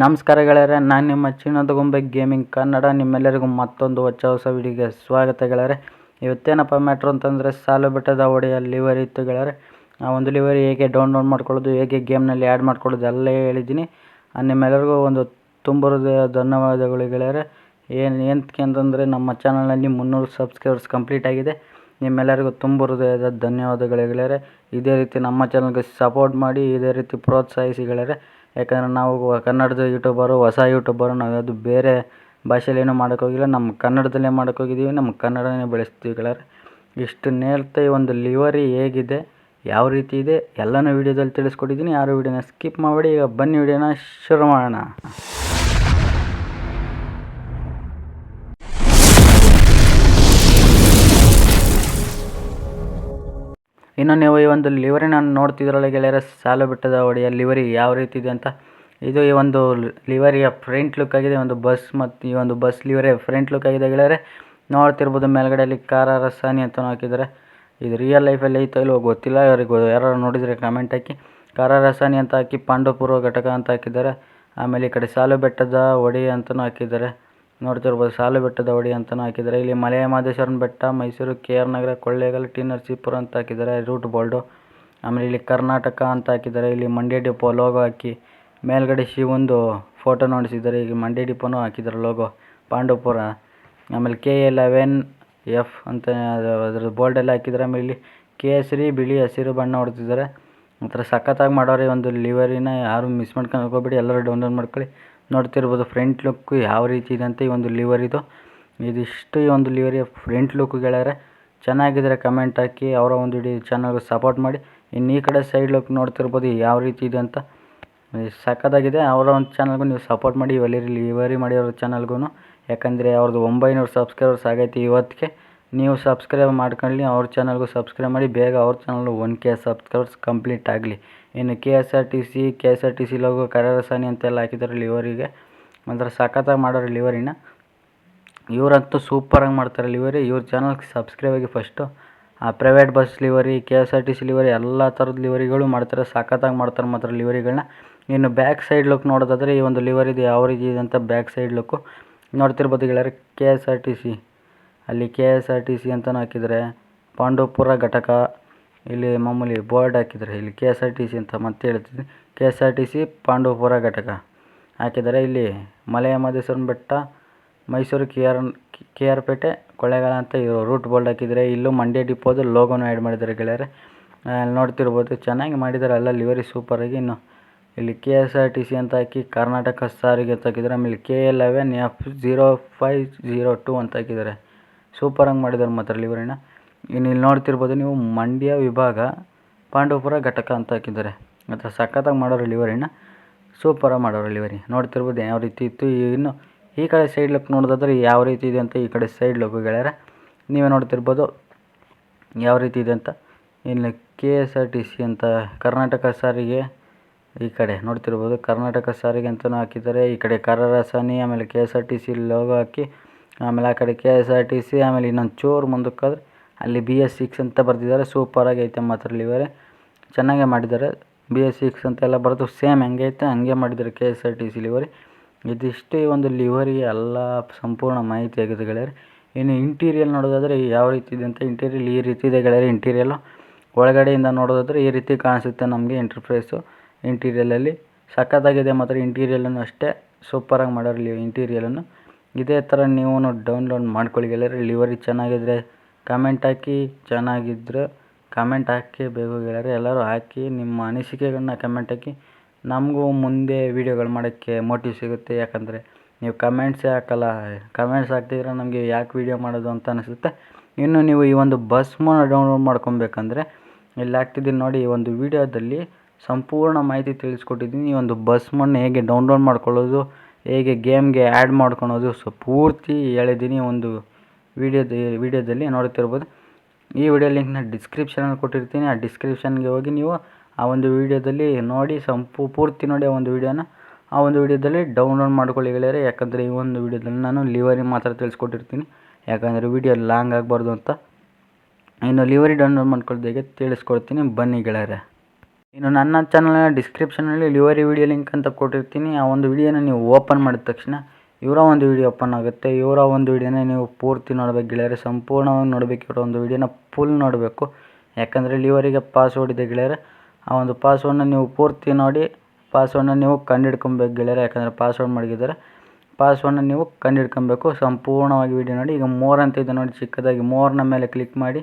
ನಮಸ್ಕಾರ ನಾನು ನಿಮ್ಮ ಚಿನ್ನದ ಗೊಂಬೆ ಗೇಮಿಂಗ್ ಕನ್ನಡ, ನಿಮ್ಮೆಲ್ಲರಿಗೂ ಮತ್ತೊಂದು ಹೊಚ್ಚ ಹೊಸ ವಿಡಿಯೋಗೆ ಸ್ವಾಗತ ಗೆಳೆಯರೆ. ಇವತ್ತೇನಪ್ಪ ಮ್ಯಾಟ್ರ್ ಅಂತಂದರೆ ಸಾಲು ಬೆಟ್ಟದ ಒಡೆಯ ಲಿವರ್ ಇತ್ತು ಗೆಳೆಯರೆ. ಆ ಒಂದು ಲಿವರಿ ಹೇಗೆ ಡೌನ್ಲೋಡ್ ಮಾಡ್ಕೊಳ್ಳೋದು, ಹೇಗೆ ಗೇಮ್ನಲ್ಲಿ ಆ್ಯಡ್ ಮಾಡ್ಕೊಳ್ಳೋದು ಎಲ್ಲ ಹೇಳಿದ್ದೀನಿ. ನಿಮ್ಮೆಲ್ಲರಿಗೂ ಒಂದು ತುಂಬ ಹೃದಯ ಧನ್ಯವಾದಗಳು ಗೆಳೆಯರೆ. ಏನು ಏನಕ್ಕೆ ಅಂತಂದರೆ ನಮ್ಮ ಚಾನಲಲ್ಲಿ ಮುನ್ನೂರು ಸಬ್ಸ್ಕ್ರೈಬರ್ಸ್ ಕಂಪ್ಲೀಟ್ ಆಗಿದೆ. ನಿಮ್ಮೆಲ್ಲರಿಗೂ ತುಂಬ ಹೃದಯದ ಧನ್ಯವಾದಗಳು ಗೆಳೆಯರೆ. ಇದೇ ರೀತಿ ನಮ್ಮ ಚಾನಲ್ಗೆ ಸಪೋರ್ಟ್ ಮಾಡಿ, ಇದೇ ರೀತಿ ಪ್ರೋತ್ಸಾಹಿಸಿ ಗೆಳೆಯರೆ. ಯಾಕಂದರೆ ನಾವು ಕನ್ನಡದ ಯೂಟ್ಯೂಬರು, ಹೊಸ ಯೂಟ್ಯೂಬರು, ನಾವು ಯಾವುದು ಬೇರೆ ಭಾಷೆಯಲ್ಲಿ ಏನೂ ಮಾಡೋಕ್ಕೋಗಿಲ್ಲ ನಮ್ಮ ಕನ್ನಡದಲ್ಲೇ ಮಾಡೋಕ್ಕೋಗಿದ್ದೀವಿ ನಮ್ಮ ಕನ್ನಡನೇ ಬೆಳೆಸ್ತೀವಿ ಗೆಳೆಯರೆ ಇಷ್ಟು ಈ ಒಂದು ಲಿವರಿ ಹೇಗಿದೆ, ಯಾವ ರೀತಿ ಇದೆ, ಎಲ್ಲನೂ ವೀಡಿಯೋದಲ್ಲಿ ತಿಳಿಸ್ಕೊಟ್ಟಿದ್ದೀನಿ. ಯಾರು ವೀಡಿಯೋನ ಸ್ಕಿಪ್ ಮಾಡಬೇಡಿ. ಈಗ ಬನ್ನಿ ವೀಡಿಯೋನ ಶುರು ಮಾಡೋಣ. ಇನ್ನು ನೀವು ಈ ಒಂದು ಲಿವರಿ ಲಿವರಿನ ನೋಡ್ತಿದ್ರಲ್ಲ ಗೆಳೆಯರ, ಸಾಲು ಬೆಟ್ಟದ ಒಡೆಯ ಲಿವರಿ ಯಾವ ರೀತಿ ಇದೆ ಅಂತ? ಇದು ಈ ಒಂದು ಲಿವರಿಯ ಫ್ರಂಟ್ ಲುಕ್ ಆಗಿದೆ ಒಂದು ಬಸ್ ಮತ್ತು ಈ ಒಂದು ಬಸ್ ಲಿವರಿ ಫ್ರಂಟ್ ಲುಕ್ ಆಗಿದೆ ಗೆಳೆಯರೆ. ನೋಡ್ತಿರ್ಬೋದು ಮೇಲ್ಗಡೆಯಲ್ಲಿ ಕಾರ ರಸಾನಿ ಅಂತ ಹಾಕಿದ್ದಾರೆ. ಇದು ರಿಯಲ್ ಲೈಫಲ್ಲಿ ಐತೋ ಇಲ್ಲೋ ಗೊತ್ತಿಲ್ಲ ಅವ್ರಿಗೆ ಯಾರು ನೋಡಿದರೆ ಕಮೆಂಟ್ ಹಾಕಿ. ಕಾರ ರಸಾನಿ ಅಂತ ಹಾಕಿ ಪಾಂಡವಪುರ ಘಟಕ ಅಂತ ಹಾಕಿದ್ದಾರೆ. ಆಮೇಲೆ ಈ ಕಡೆ ಸಾಲು ಬೆಟ್ಟದ ಒಡಿ ಅಂತಲೂ ಹಾಕಿದ್ದಾರೆ. ನೋಡ್ತಿರ್ಬೋದು, ಸಾಲು ಬೆಟ್ಟದ ಒಡಿ ಅಂತಲೂ ಹಾಕಿದ್ದಾರೆ. ಇಲ್ಲಿ ಮಲೆಯ ಮಹದೇಶ್ವರನ ಬೆಟ್ಟ, Mysuru K R Nagar, Kollegal, T Narasipura ಅಂತ ಹಾಕಿದ್ದಾರೆ. ರೂಟ್ ಬೋರ್ಡು ಆಮೇಲೆ ಇಲ್ಲಿ ಕರ್ನಾಟಕ ಅಂತ ಹಾಕಿದ್ದಾರೆ. ಇಲ್ಲಿ ಮಂಡ್ಯ ಡಿಪೋ ಲೋಗೋ ಹಾಕಿ ಮೇಲ್ಗಡೆ ಶಿವಂದು ಫೋಟೋ ನೋಡಿಸಿದ್ದಾರೆ. ಈಗ ಮಂಡ್ಯ ಡಿಪೋನು ಹಾಕಿದ್ದಾರೆ ಲೋಗೋ ಪಾಂಡವಪುರ ಆಮೇಲೆ ಕೆ ಎ ಲೆವೆನ್ ಎಫ್ ಅಂತ ಅದ್ರ ಬೋರ್ಡೆಲ್ಲ ಹಾಕಿದ್ದಾರೆ. ಆಮೇಲೆ ಇಲ್ಲಿ ಕೇಸರಿ ಬಿಳಿ ಹಸಿರು ಬಣ್ಣ ಹೊಡೆದಿದ್ದಾರೆ. ಒಂಥರ ಸಖತ್ತಾಗಿ ಮಾಡೋರಿ ಒಂದು ಲಿವರಿನ ಯಾರು ಮಿಸ್ ಮಾಡ್ಕೊಂಡು ಹೋಗ್ಬೇಡಿ, ಎಲ್ಲರೂ ಡೌನ್ಲೋಡ್ ಮಾಡ್ಕೊಳ್ಳಿ. ನೋಡ್ತಿರ್ಬೋದು ಫ್ರಂಟ್ ಲುಕ್ಕು ಯಾವ ರೀತಿ ಇದೆ ಅಂತ ಈ ಒಂದು ಲಿವರಿದು ಇದಿಷ್ಟು ಈ ಒಂದು ಲಿವರಿ ಫ್ರಂಟ್ ಲುಕ್ ಗೆಳೆಯರೆ ಚೆನ್ನಾಗಿದ್ರೆ ಕಮೆಂಟ್ ಹಾಕಿ, ಅವರ ಒಂದು ಇಡೀ ಚಾನಲ್ಗೆ ಸಪೋರ್ಟ್ ಮಾಡಿ. ಇನ್ನು ಈ ಕಡೆ ಸೈಡ್ ಲುಕ್ ನೋಡ್ತಿರ್ಬೋದು ಯಾವ ರೀತಿ ಇದೆ ಅಂತ. ಸಖತ್ತಾಗಿದೆ. ಅವರ ಒಂದು ಚಾನಲ್ಗೂ ನೀವು ಸಪೋರ್ಟ್ ಮಾಡಿ, ಇವೆಲ್ಲ ಲಿವರಿ ಮಾಡಿರೋ ಚಾನಲ್ಗೂ ಯಾಕಂದರೆ ಅವ್ರದ್ದು ಒಂಬೈನೂರು ಸಬ್ಸ್ಕ್ರೈಬರ್ಸ್ ಆಗೈತಿ ಇವತ್ತಿಗೆ. ನೀವು ಸಬ್ಸ್ಕ್ರೈಬ್ ಮಾಡ್ಕೊಳ್ಳಿ, ಅವ್ರ ಚಾನಲ್ಗೂ ಸಬ್ಸ್ಕ್ರೈಬ್ ಮಾಡಿ, ಬೇಗ ಅವ್ರ channel one K subscribers complete ಆಗಲಿ. ಇನ್ನು K S R T C K S R T C logo ಕರರಸಾನಿ ಅಂತೆಲ್ಲ ಹಾಕಿದ್ದಾರೆ ಲಿವರಿಗೆ ಒಂಥರ ಸಖತ್ತಾಗಿ ಮಾಡೋರು ಲಿವರಿನ ಇವರಂತೂ ಸೂಪರಾಗಿ ಮಾಡ್ತಾರೆ ಲಿವರಿ ಇವ್ರ ಚಾನಲ್ಗೆ ಸಬ್ಸ್ಕ್ರೈಬ್ ಆಗಿ ಫಸ್ಟು ಆ private bus livery K S R T C livery ಎಲ್ಲ ಥರದ ಲಿವರಿಗಳು ಮಾಡ್ತಾರೆ. ಸಖತ್ತಾಗಿ ಮಾಡ್ತಾರೆ ಮಾತ್ರ ಲಿವರಿಗಳನ್ನ ಇನ್ನು ಬ್ಯಾಕ್ ಸೈಡ್ ಲುಕ್ ನೋಡೋದಾದರೆ ಈ ಒಂದು ಲಿವರಿದು ಯಾವ ರೀತಿ ಇದೆ ಅಂತ ಬ್ಯಾಕ್ ಸೈಡ್ ಲುಕ್ಕು ನೋಡ್ತಿರ್ಬೋದು ಗೆಳೆಯರೆ K S R T C ಅಲ್ಲಿ K S R T C ಅಂತಲೂ ಹಾಕಿದರೆ ಪಾಂಡವಪುರ ಘಟಕ. ಇಲ್ಲಿ ಮಾಮೂಲಿ ಬೋರ್ಡ್ ಹಾಕಿದ್ದಾರೆ. ಇಲ್ಲಿ K S R T C ಅಂತ ಮತ್ತೆ ಹೇಳ್ತಿದ್ದೆ K S R T C Pandavapura ಘಟಕ ಹಾಕಿದ್ದಾರೆ. ಇಲ್ಲಿ ಮಲೆಯ ಬೆಟ್ಟ, Mysuru K R K R Pete, Kollegal ಅಂತ ರೂಟ್ ಬೋರ್ಡ್ ಹಾಕಿದ್ದಾರೆ. ಇಲ್ಲೂ ಮಂಡ್ಯ ಡಿಪೋದು ಲೋಗೋನು ಆ್ಯಡ್ ಮಾಡಿದ್ದಾರೆ ಗೆಳೆಯರೆ. ನೋಡ್ತಿರ್ಬೋದು. ಚೆನ್ನಾಗಿ ಮಾಡಿದ್ದಾರೆ. ಎಲ್ಲ ಲಿವರಿ ಸೂಪರಾಗಿ ಇನ್ನು ಇಲ್ಲಿ K S R T C ಅಂತ ಹಾಕಿ ಕರ್ನಾಟಕ ಸಾರಿಗೆ ಅಂತ ಹಾಕಿದ್ದಾರೆ. ಆಮೇಲೆ K eleven F zero five zero two ಅಂತ ಹಾಕಿದ್ದಾರೆ. ಸೂಪರಾಗಿ ಮಾಡಿದ್ದಾರೆ ಮಾತ್ರ ಲಿವರಿನ. ಇನ್ನು ಇಲ್ಲಿ ನೋಡ್ತಿರ್ಬೋದು ನೀವು ಮಂಡ್ಯ ವಿಭಾಗ ಪಾಂಡವಪುರ ಘಟಕ ಅಂತ ಹಾಕಿದ್ದಾರೆ. ಮತ್ತು ಸಖತ್ತಾಗಿ ಮಾಡೋರು ಡೆಲಿವರಿನ ಸೂಪರಾಗಿ ಮಾಡೋರು ಡೆಲಿವರಿ ನೋಡ್ತಿರ್ಬೋದು ಯಾವ ರೀತಿ ಇತ್ತು. ಇನ್ನು ಈ ಕಡೆ ಸೈಡ್ ಲುಕ್ ನೋಡೋದಾದ್ರೆ ಯಾವ ರೀತಿ ಇದೆ ಅಂತ ಈ ಕಡೆ ಸೈಡ್ ಲುಕ್ ಗೆಳೆಯರೆ, ನೀವೇ ನೋಡ್ತಿರ್ಬೋದು ಯಾವ ರೀತಿ ಇದೆ ಅಂತ. ಇನ್ನು K S R T C ಅಂತ ಕರ್ನಾಟಕ ಸಾರಿಗೆ ಈ ಕಡೆ ನೋಡ್ತಿರ್ಬೋದು. ಕರ್ನಾಟಕ ಸಾರಿಗೆ ಅಂತಲೂ ಹಾಕಿದ್ದಾರೆ. ಈ ಕಡೆ ಕರಾರಸಾನಿ ಆಮೇಲೆ K S R T C logo ಹಾಕಿ, ಆಮೇಲೆ ಆ ಕಡೆ K S R T C ಆಮೇಲೆ ಇನ್ನೊಂದು ಚೂರು ಮುಂದಕ್ಕಾದ್ರೆ ಅಲ್ಲಿ ಬಿ ಎಸ್ ಸಿಕ್ಸ್ ಅಂತ ಬರೆದಿದ್ದಾರೆ. ಸೂಪರಾಗಿ ಐತೆ ಮಾತ್ರ ಲಿವರೆ ಚೆನ್ನಾಗೇ ಮಾಡಿದ್ದಾರೆ. ಬಿ ಎಸ್ ಸಿಕ್ಸ್ ಅಂತೆಲ್ಲ ಬರೆದು ಸೇಮ್ ಹೆಂಗೆ ಐತೆ. ಹಂಗೆ ಮಾಡಿದ್ದಾರೆ K S R T C livery ಇದಿಷ್ಟು ಒಂದು ಲಿವರಿ ಎಲ್ಲ ಸಂಪೂರ್ಣ ಮಾಹಿತಿ ಆಗಿದೆ ಗೆಳೆಯರೆ. ಇನ್ನು ಇಂಟೀರಿಯಲ್ ನೋಡೋದಾದರೆ ಯಾವ ರೀತಿ ಇದೆ ಅಂತ ಇಂಟೀರಿಯಲ್ ಈ ರೀತಿ ಇದೆ ಗೆಳೆಯರೆ. ಇಂಟೀರಿಯಲ್ಲು ಒಳಗಡೆಯಿಂದ ನೋಡೋದಾದರೆ ಈ ರೀತಿ ಕಾಣಿಸುತ್ತೆ ನಮಗೆ ಇಂಟರ್ಫೇಸು ಇಂಟೀರಿಯಲಲ್ಲಿ ಸಖತ್ತಾಗಿದೆ ಮಾತ್ರ ಇಂಟೀರಿಯಲನ್ನು ಅಷ್ಟೇ ಸೂಪರಾಗಿ ಮಾಡೋರು ಇಂಟೀರಿಯಲನ್ನು ಇದೇ ಥರ ನೀವು ಡೌನ್ಲೋಡ್ ಮಾಡ್ಕೊಳ್ಳಿ ಗೆಳೆಯರೆ. ಲಿವರಿ ಚೆನ್ನಾಗಿದ್ದರೆ ಕಮೆಂಟ್ ಹಾಕಿ ಚೆನ್ನಾಗಿದ್ದರೆ ಕಮೆಂಟ್ ಹಾಕಿ ಬೇಕು ಗೆಳೆಯರೆ, ಎಲ್ಲರೂ ಹಾಕಿ, ನಿಮ್ಮ ಅನಿಸಿಕೆಗಳನ್ನ ಕಮೆಂಟ್ ಹಾಕಿ. ನಮಗೂ ಮುಂದೆ ವೀಡಿಯೋಗಳು ಮಾಡೋಕ್ಕೆ ಮೋಟಿವ್ ಸಿಗುತ್ತೆ. ಯಾಕಂದರೆ ನೀವು ಕಮೆಂಟ್ಸೇ ಹಾಕಲ್ಲ ಕಮೆಂಟ್ಸ್ ಹಾಕ್ತಿದ್ರೆ ನಮಗೆ ಯಾಕೆ ವೀಡಿಯೋ ಮಾಡೋದು ಅಂತ ಅನಿಸುತ್ತೆ. ಇನ್ನು ನೀವು ಈ ಒಂದು ಬಸ್ ಮೋನ ಡೌನ್ಲೋಡ್ ಮಾಡ್ಕೊಬೇಕಂದ್ರೆ, ಇಲ್ಲಿ ಹಾಕ್ತಿದ್ದೀನಿ ನೋಡಿ, ಈ ಒಂದು ವೀಡಿಯೋದಲ್ಲಿ ಸಂಪೂರ್ಣ ಮಾಹಿತಿ ತಿಳಿಸ್ಕೊಟ್ಟಿದ್ದೀನಿ. ಈ ಒಂದು ಬಸ್ ಮೋಡ್ನ ಹೇಗೆ ಡೌನ್ಲೋಡ್ ಮಾಡ್ಕೊಳ್ಳೋದು, ಹೇಗೆ ಗೇಮ್ಗೆ ಆ್ಯಡ್ ಮಾಡ್ಕೊಳೋದು, ಸೊ, ಪೂರ್ತಿ ಹೇಳಿದ್ದೀನಿ ಒಂದು ವೀಡಿಯೋದ, ವೀಡಿಯೋದಲ್ಲಿ ನೋಡ್ತಿರ್ಬೋದು ಈ ವಿಡಿಯೋ ಲಿಂಕ್ನ ಡಿಸ್ಕ್ರಿಪ್ಷನಲ್ಲಿ ಕೊಟ್ಟಿರ್ತೀನಿ. ಆ ಡಿಸ್ಕ್ರಿಪ್ಷನ್ಗೆ ಹೋಗಿ ನೀವು ಆ ಒಂದು ವಿಡಿಯೋದಲ್ಲಿ ನೋಡಿ, ಸಂಪು, ಪೂರ್ತಿ ನೋಡಿ ಆ ಒಂದು ವೀಡಿಯೋನ. ಆ ಒಂದು ವಿಡಿಯೋದಲ್ಲಿ ಡೌನ್ಲೋಡ್ ಮಾಡ್ಕೊಳ್ಳಿ ಗೆಳೆಯರೆ ಯಾಕಂದರೆ ಈ ಒಂದು ವಿಡಿಯೋದಲ್ಲಿ ನಾನು ಲಿವರಿ ಮಾತ್ರ ತಿಳಿಸ್ಕೊಟ್ಟಿರ್ತೀನಿ. ಯಾಕಂದರೆ ವಿಡಿಯೋ ಲಾಂಗ್ ಆಗಬಾರ್ದು ಅಂತ. ಇನ್ನು ಲಿವರಿ ಡೌನ್ಲೋಡ್ ಮಾಡ್ಕೊಳ್ಳೋದು ಹೇಗೆ ತಿಳಿಸ್ಕೊಡ್ತೀನಿ. ಬನ್ನಿ ಗೆಳೆಯರೆ ಇನ್ನು ನನ್ನ ಚಾನಲ್ನ ಡಿಸ್ಕ್ರಿಪ್ಷನಲ್ಲಿ ಲಿವರಿ ವಿಡಿಯೋ ಲಿಂಕ್ ಅಂತ ಕೊಟ್ಟಿರ್ತೀನಿ. ಆ ಒಂದು ವಿಡಿಯೋನ ನೀವು ಓಪನ್ ಮಾಡಿದ ತಕ್ಷಣ ಇವರ ಒಂದು ವಿಡಿಯೋ ಓಪನ್ ಆಗುತ್ತೆ. ಇವರ ಒಂದು ವಿಡಿಯೋನ ನೀವು ಪೂರ್ತಿ ನೋಡಬೇಕು ಗೆಳೆಯರೆ. ಸಂಪೂರ್ಣವಾಗಿ ನೋಡಬೇಕು ಇವರ ಒಂದು ವಿಡಿಯೋನ ಫುಲ್ ನೋಡಬೇಕು. ಯಾಕಂದರೆ ಲಿವರಿಗೆ ಪಾಸ್ವರ್ಡ್ ಇದೆ ಗೆಳೆಯರೆ. ಆ ಒಂದು ಪಾಸ್ವರ್ಡ್ನ ನೀವು ಪೂರ್ತಿ ನೋಡಿ ಪಾಸ್ವರ್ಡ್ನ ನೀವು ಕಂಡುಹಿಡ್ಕೊಬೇಕು ಗೆಳೆಯರೆ. ಯಾಕಂದರೆ ಪಾಸ್ವರ್ಡ್ ಮಡಗಿದ್ದಾರೆ. ಪಾಸ್ವರ್ಡ್ನ ನೀವು ಕಂಡುಹಿಡ್ಕೊಬೇಕು ಸಂಪೂರ್ಣವಾಗಿ ವಿಡಿಯೋ ನೋಡಿ. ಈಗ ಮೋರ್ ಅಂತ ಇದೆ ನೋಡಿ ಚಿಕ್ಕದಾಗಿ. ಮೋರ್ನ ಮೇಲೆ ಕ್ಲಿಕ್ ಮಾಡಿ.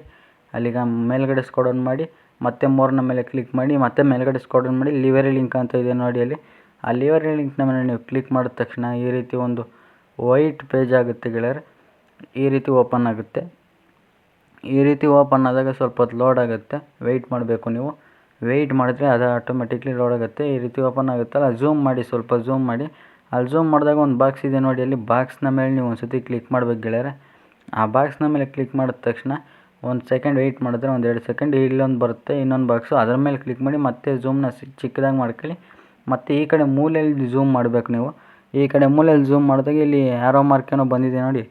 ಅಲ್ಲಿಗ ಮೇಲ್ಗಡೆ ಸ್ಕೋಡನ್ ಮಾಡಿ. ಮತ್ತೆ ಮೋರ್ನ ಮೇಲೆ ಕ್ಲಿಕ್ ಮಾಡಿ. ಮತ್ತೆ ಮೇಲ್ಗಡೆ ಸ್ಕೋಡನ್ ಮಾಡಿ. ಲಿವರಿ ಲಿಂಕ್ ಅಂತ ಇದೆ ನೋಡಿ ಅಲ್ಲಿ. ಆ ಲಿವರ್ ಲಿಂಕ್ನ ಮೇಲೆ ನೀವು ಕ್ಲಿಕ್ ಮಾಡಿದ ತಕ್ಷಣ ಈ ರೀತಿ ಒಂದು ವೈಟ್ ಪೇಜ್ ಆಗುತ್ತೆ ಗೆಳೆಯರೆ. ಈ ರೀತಿ ಓಪನ್ ಆಗುತ್ತೆ. ಈ ರೀತಿ ಓಪನ್ ಆದಾಗ ಸ್ವಲ್ಪ ಹೊತ್ತು ಲೋಡ್ ಆಗುತ್ತೆ. ವೆಯ್ಟ್ ಮಾಡಬೇಕು ನೀವು. ವೆಯ್ಟ್ ಮಾಡಿದ್ರೆ ಅದು ಆಟೋಮೆಟಿಕ್ಲಿ ಲೋಡ್ ಆಗುತ್ತೆ. ಈ ರೀತಿ ಓಪನ್ ಆಗುತ್ತಲ್ಲ ಝೂಮ್ ಮಾಡಿ, ಸ್ವಲ್ಪ ಝೂಮ್ ಮಾಡಿ. ಅಲ್ಲಿ ಝೂಮ್ ಮಾಡಿದಾಗ ಒಂದು ಬಾಕ್ಸ್ ಇದೆ ನೋಡಿ, ಅಲ್ಲಿ ಬಾಕ್ಸ್ನ ಮೇಲೆ ನೀವು ಒಂದು ಸತಿ ಕ್ಲಿಕ್ ಮಾಡ್ಬೇಕು ಗೆಳೆಯರೆ. ಆ ಬಾಕ್ಸ್ನ ಮೇಲೆ ಕ್ಲಿಕ್ ಮಾಡಿದ ತಕ್ಷಣ ಒಂದು ಸೆಕೆಂಡ್ ವೆಯ್ಟ್ ಮಾಡಿದ್ರೆ ಒಂದು ಎರಡು ಸೆಕೆಂಡ್ ಇಲ್ಲೊಂದು ಬರುತ್ತೆ, ಇನ್ನೊಂದು ಬಾಕ್ಸು. ಅದರ ಮೇಲೆ ಕ್ಲಿಕ್ ಮಾಡಿ ಮತ್ತೆ ಝೂಮ್ನ ಚಿಕ್ಕದಾಗಿ ಮಾಡ್ಕೊಳ್ಳಿ. ಮತ್ತು ಈ ಕಡೆ ಮೂಲೆಯಲ್ಲಿ ಝೂಮ್ ಮಾಡಬೇಕು ನೀವು. ಈ ಕಡೆ ಮೂಲೆಯಲ್ಲಿ ಝೂಮ್ ಮಾಡಿದಾಗ ಇಲ್ಲಿ ಆ್ಯರೋ ಮಾರ್ಕ್ ಏನೋ ಬಂದಿದೆ ನೋಡಿ.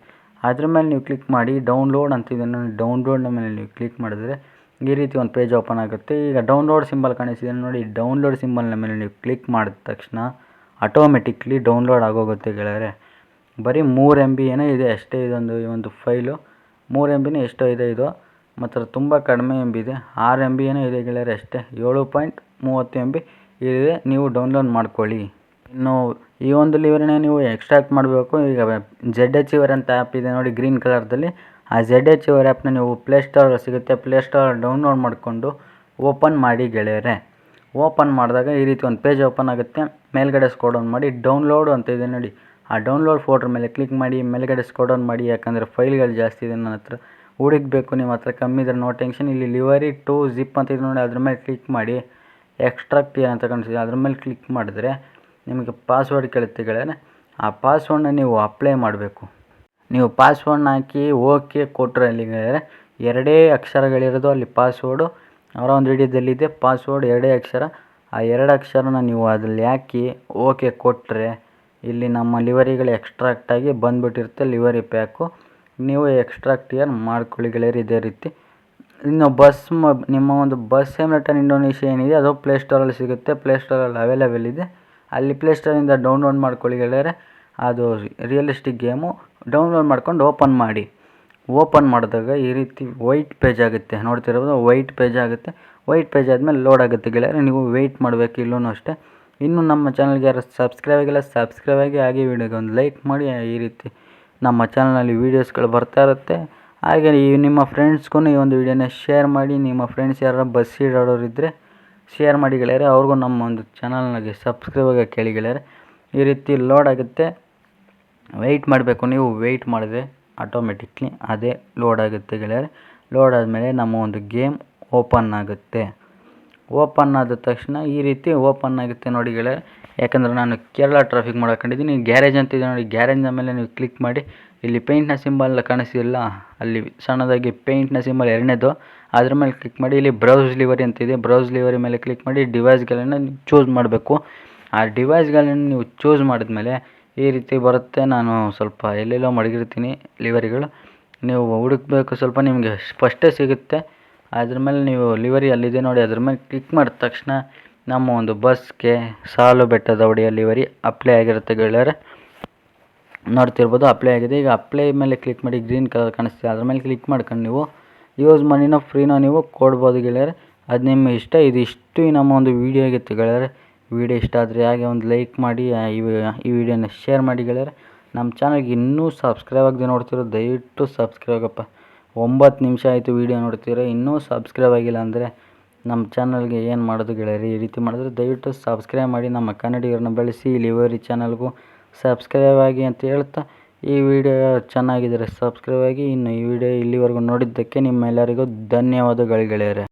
ಅದ್ರ ಮೇಲೆ ನೀವು ಕ್ಲಿಕ್ ಮಾಡಿ ಡೌನ್ಲೋಡ್ ಅಂತಿದೆ ನೋಡಿ. ಡೌನ್ಲೋಡ್ನ ಮೇಲೆ ನೀವು ಕ್ಲಿಕ್ ಮಾಡಿದ್ರೆ ಈ ರೀತಿ ಒಂದು ಪೇಜ್ ಓಪನ್ ಆಗುತ್ತೆ. ಈಗ ಡೌನ್ಲೋಡ್ ಸಿಂಬಲ್ ಕಾಣಿಸ್ತಿದೆ ನೋಡಿ. ಡೌನ್ಲೋಡ್ ಸಿಂಬಲ್ನ ಮೇಲೆ ನೀವು ಕ್ಲಿಕ್ ಮಾಡಿದ ತಕ್ಷಣ ಆಟೋಮೆಟಿಕ್ಲಿ ಡೌನ್ಲೋಡ್ ಆಗೋಗುತ್ತೆ ಗೆಳೆಯರೆ. ಬರೀ ಮೂರು ಎಂ ಬಿ ಏನೋ ಇದೆ, ಅಷ್ಟೇ ಇದೊಂದು, ಈ ಒಂದು ಫೈಲು ಮೂರು ಎಂ ಬಿನೇ ಎಷ್ಟೋ ಇದೆ ಇದು. ಮತ್ತು ತುಂಬ ಕಡಿಮೆ ಎಂ ಬಿ ಇದೆ. ಆರು ಎಂ ಬಿ ಏನೋ ಇದೆ ಗೆಳೆಯರೆ ಅಷ್ಟೇ. ಏಳು ಪಾಯಿಂಟ್ ಮೂವತ್ತು ಎಂ ಬಿ ಇದೆ ನೀವು ಡೌನ್ಲೋಡ್ ಮಾಡ್ಕೊಳ್ಳಿ. ಇನ್ನು ಈ ಒಂದು ಲಿವರ್ನ ನೀವು ಎಕ್ಸ್ಟ್ರಾಕ್ಟ್ ಮಾಡಬೇಕು. ಈಗ ಜೆಡ್ ಎಚ್ ಇವರ್ ಅಂತ ಆ್ಯಪ್ ಇದೆ ನೋಡಿ ಗ್ರೀನ್ ಕಲರ್ದಲ್ಲಿ ಆ ಜೆಡ್ ಎಚ್ ಇವರ್ ಆ್ಯಪ್ನ ನೀವು ಪ್ಲೇ ಸ್ಟೋರ್ ಸಿಗುತ್ತೆ. ಪ್ಲೇ ಸ್ಟೋರ್ ಡೌನ್ಲೋಡ್ ಮಾಡಿಕೊಂಡು ಓಪನ್ ಮಾಡಿ ಗೆಳೆಯರೆ. ಓಪನ್ ಮಾಡಿದಾಗ ಈ ರೀತಿ ಒಂದು ಪೇಜ್ ಓಪನ್ ಆಗುತ್ತೆ. ಮೇಲ್ಗಡೆ ಸ್ಕೋಡೌನ್ ಮಾಡಿ ಡೌನ್ಲೋಡ್ ಅಂತ ಇದೆ ನೋಡಿ. ಆ ಡೌನ್ಲೋಡ್ ಫೋಟೋ ಮೇಲೆ ಕ್ಲಿಕ್ ಮಾಡಿ, ಮೇಲ್ಗಡೆ ಸ್ಕೋಡೌನ್ ಮಾಡಿ. ಯಾಕಂದರೆ ಫೈಲ್ಗಳು ಜಾಸ್ತಿ ಇದೆ ನನ್ನ ಹತ್ರ. ಹುಡುಕ್ಬೇಕು, ನಿಮ್ಮ ಹತ್ರ ಕಮ್ಮಿ ಇದ್ರೆ ನೋ ಟೆನ್ಷನ್ ಇಲ್ಲಿ ಲಿವರಿ ಟು ಜಿಪ್ ಅಂತ ಇದೆ ನೋಡಿ, ಅದ್ರ ಮೇಲೆ ಕ್ಲಿಕ್ ಮಾಡಿ. ಎಕ್ಸ್ಟ್ರಾಕ್ಟ್ ಏನಂತ ಕಾಣಿಸ್ತಿದೆ ಅದ್ರ ಮೇಲೆ ಕ್ಲಿಕ್ ಮಾಡಿದ್ರೆ ನಿಮಗೆ ಪಾಸ್ವರ್ಡ್ ಕೇಳುತ್ತೆ ಗೆಳೆಯರೆ ಆ ಪಾಸ್ವರ್ಡ್ನ ನೀವು ಅಪ್ಲೈ ಮಾಡಬೇಕು. ನೀವು ಪಾಸ್ವರ್ಡ್ನ ಹಾಕಿ ಓಕೆ ಕೊಟ್ಟರೆ ಅಲ್ಲಿ ಗೆಳೆಯರೆ ಎರಡೇ ಅಕ್ಷರಗಳಿರೋದು, ಅಲ್ಲಿ ಪಾಸ್ವರ್ಡು ಅವರ ಒಂದು ವಿಡಿಯೋದಲ್ಲಿದೆ ಪಾಸ್ವರ್ಡ್ ಎರಡೇ ಅಕ್ಷರ. ಆ ಎರಡು ಅಕ್ಷರನ ನೀವು ಅದರಲ್ಲಿ ಹಾಕಿ ಓಕೆ ಕೊಟ್ಟರೆ ಇಲ್ಲಿ ನಮ್ಮ ಲಿವರಿಗಳು ಎಕ್ಸ್ಟ್ರಾಕ್ಟಾಗಿ ಬಂದುಬಿಟ್ಟಿರುತ್ತೆ ಲಿವರಿ ಪ್ಯಾಕು ನೀವು ಎಕ್ಸ್ಟ್ರಾಕ್ಟ್ ಏನು ಮಾಡ್ಕೊಳ್ಳಿ ಗೆಳೆಯರು ಇದೇ ರೀತಿ. ಇನ್ನು ಬಸ್ ಮ, ನಿಮ್ಮ ಒಂದು ಬಸ್ ರಿಟರ್ನ್ ಇಂಡೋನೇಷ್ಯಾ ಏನಿದೆ, ಅದು ಪ್ಲೇಸ್ಟೋರಲ್ಲಿ ಸಿಗುತ್ತೆ. ಪ್ಲೇಸ್ಟೋರಲ್ಲಿ ಅವೈಲೇಬಲ್ ಇದೆ. ಅಲ್ಲಿ ಪ್ಲೇಸ್ಟೋರಿಂದ ಡೌನ್ಲೋಡ್ ಮಾಡ್ಕೊಳ್ಳಿ ಗೆಳೆಯರೆ. ಅದು ರಿಯಲಿಸ್ಟಿಕ್ ಗೇಮು ಡೌನ್ಲೋಡ್ ಮಾಡ್ಕೊಂಡು ಓಪನ್ ಮಾಡಿ. ಓಪನ್ ಮಾಡಿದಾಗ ಈ ರೀತಿ ವೈಟ್ ಪೇಜ್ ಆಗುತ್ತೆ. ನೋಡ್ತಿರೋದು ವೈಟ್ ಪೇಜ್ ಆಗುತ್ತೆ. ವೈಟ್ ಪೇಜ್ ಆದಮೇಲೆ ಲೋಡ್ ಆಗುತ್ತೆ ಗೆಳೆಯರೆ. ನೀವು ವೆಯ್ಟ್ ಮಾಡಬೇಕು ಇಲ್ಲೂ ಅಷ್ಟೇ. ಇನ್ನು ನಮ್ಮ ಚಾನಲ್ಗೆ ಯಾರು ಸಬ್ಸ್ಕ್ರೈಬ್ ಆಗಿಲ್ಲ ಸಬ್ಸ್ಕ್ರೈಬ್ ಆಗಿ ಹಾಗೆ ವಿಡಿಯೋಗೆ ಒಂದು ಲೈಕ್ ಮಾಡಿ. ಈ ರೀತಿ ನಮ್ಮ ಚಾನಲಲ್ಲಿ ವೀಡಿಯೋಸ್ಗಳು ಬರ್ತಾ ಇರುತ್ತೆ. ಹಾಗೆ ಈ ನಿಮ್ಮ ಫ್ರೆಂಡ್ಸ್ಗೂ ಈ ಒಂದು ವಿಡಿಯೋನ ಶೇರ್ ಮಾಡಿ, ನಿಮ್ಮ ಫ್ರೆಂಡ್ಸ್ ಯಾರು ಬಸ್ ಇದ್ದರೆ ಶೇರ್ ಮಾಡಿ ಗೆಳೆಯರೆ, ಅವ್ರಿಗೂ ನಮ್ಮ ಒಂದು ಚಾನಲ್ನಾಗೆ ಸಬ್ಸ್ಕ್ರೈಬ್ ಆಗಿ ಕೇಳಿ ಗೆಳೆಯರೆ. ಈ ರೀತಿ ಲೋಡ್ ಆಗುತ್ತೆ. ವೆಯ್ಟ್ ಮಾಡಬೇಕು ನೀವು ವೆಯ್ಟ್ ಮಾಡಿದ್ರೆ ಆಟೋಮೆಟಿಕ್ಲಿ ಅದೇ ಲೋಡ್ ಆಗುತ್ತೆ ಗೆಳೆಯರೆ. ಲೋಡ್ ಆದಮೇಲೆ ನಮ್ಮ ಒಂದು ಗೇಮ್ ಓಪನ್ ಆಗುತ್ತೆ. ಓಪನ್ ಆದ ತಕ್ಷಣ ಈ ರೀತಿ ಓಪನ್ ಆಗುತ್ತೆ ನೋಡಿ ಯಾಕಂದರೆ ನಾನು ಕೇರಳ ಟ್ರಾಫಿಕ್ ಮಾಡ್ಕೊಂಡಿದ್ದೀನಿ ಗ್ಯಾರೇಜ್ ಅಂತಿದೆ ನೋಡಿ ಗ್ಯಾರೇಜ್ನ ಮೇಲೆ ನೀವು ಕ್ಲಿಕ್ ಮಾಡಿ. ಇಲ್ಲಿ ಪೇಂಟ್ನ ಸಿಂಬಲ್ ಕಾಣಿಸ್ತಿಲ್ಲ. ಅಲ್ಲಿ ಸಣ್ಣದಾಗಿ ಪೇಂಟ್ನ ಸಿಂಬಲ್ ಎರಡನೇದು. ಅದ್ರ ಮೇಲೆ ಕ್ಲಿಕ್ ಮಾಡಿ. ಇಲ್ಲಿ ಬ್ರೌಸ್ ಲಿವರಿ ಅಂತಿದೆ ಬ್ರೌಸ್ ಲಿವರಿ ಮೇಲೆ ಕ್ಲಿಕ್ ಮಾಡಿ ಡಿವೈಸ್ಗಳನ್ನು ಚೂಸ್ ಮಾಡಬೇಕು. ಆ ಡಿವೈಸ್ಗಳನ್ನು ನೀವು ಚೂಸ್ ಮಾಡಿದ್ಮೇಲೆ ಈ ರೀತಿ ಬರುತ್ತೆ. ನಾನು ಸ್ವಲ್ಪ ಎಲ್ಲೆಲ್ಲೋ ಮಡಗಿರ್ತೀನಿ ಲಿವರಿಗಳು ನೀವು ಹುಡುಕಬೇಕು. ಸ್ವಲ್ಪ ನಿಮಗೆ ಫಸ್ಟೇ ಸಿಗುತ್ತೆ. ಅದ್ರ ಮೇಲೆ ನೀವು ಲಿವರಿ ಅಲ್ಲಿದೆ ನೋಡಿ, ಅದ್ರ ಮೇಲೆ ಕ್ಲಿಕ್ ಮಾಡಿದ ತಕ್ಷಣ ನಮ್ಮ ಒಂದು ಬಸ್ಗೆ ಸಾಲು ಬೆಟ್ಟದ ಒಡೆಯ ಲಿವರಿ ಅಪ್ಲೈ ಆಗಿರುತ್ತೆ ಗೆಳೆಯರೆ. ನೋಡ್ತಿರ್ಬೋದು ಅಪ್ಲೈ ಆಗಿದೆ. ಈಗ ಅಪ್ಲೈ ಮೇಲೆ ಕ್ಲಿಕ್ ಮಾಡಿ ಗ್ರೀನ್ ಕಲರ್ ಕಾಣಿಸ್ತಿದೆ. ಅದ್ರ ಮೇಲೆ ಕ್ಲಿಕ್ ಮಾಡ್ಕೊಂಡು ನೀವು ಯೂಸ್ ಮನಿನೋ ಫ್ರೀನೋ ನೀವು ಕೊಡ್ಬೋದು ಗೆಳೆಯರೆ. ಅದು ನಿಮ್ಮ ಇಷ್ಟ. ಇದಿಷ್ಟು ನಮ್ಮ ಒಂದು ವೀಡಿಯೋ ಆಗಿತ್ತು ಗೆಳೆಯರೆ. ವೀಡಿಯೋ ಇಷ್ಟ ಆದರೆ ಹಾಗೆ ಒಂದು ಲೈಕ್ ಮಾಡಿ ಈ ವಿಡಿಯೋನ ಶೇರ್ ಮಾಡಿ ಗೆಳೆಯರೆ. ನಮ್ಮ ಚಾನಲ್ಗೆ ಇನ್ನೂ ಸಬ್ಸ್ಕ್ರೈಬ್ ಆಗದೆ ನೋಡ್ತಿರೋ ದಯವಿಟ್ಟು ಸಬ್ಸ್ಕ್ರೈಬ್ ಆಗಪ್ಪ. ಒಂಬತ್ತು ನಿಮಿಷ ಆಯಿತು ವೀಡಿಯೋ ನೋಡ್ತೀರ ಇನ್ನೂ ಸಬ್ಸ್ಕ್ರೈಬ್ ಆಗಿಲ್ಲ ಅಂದರೆ ನಮ್ಮ ಚಾನಲ್ಗೆ ಏನು ಮಾಡೋದು ಗೆಳೆಯರಿ? ಈ ರೀತಿ ಮಾಡಿದ್ರೆ ದಯವಿಟ್ಟು ಸಬ್ಸ್ಕ್ರೈಬ್ ಮಾಡಿ, ನಮ್ಮ ಕನ್ನಡಿಗರನ್ನ ಬೆಳೆಸಿ ಲಿವರಿ ಚಾನಲ್ಗೂ ಸಬ್ಸ್ಕ್ರೈಬ್ ಆಗಿ ಅಂತ ಹೇಳ್ತಾ, ಈ ವಿಡಿಯೋ ಚೆನ್ನಾಗಿದ್ದರೆ ಸಬ್ಸ್ಕ್ರೈಬ್ ಆಗಿ. ಇನ್ನು ಈ ವಿಡಿಯೋ ಇಲ್ಲಿವರೆಗೂ ನೋಡಿದ್ದಕ್ಕೆ ನಿಮ್ಮೆಲ್ಲರಿಗೂ ಧನ್ಯವಾದಗಳು ಗೆಳೆಯರೆ.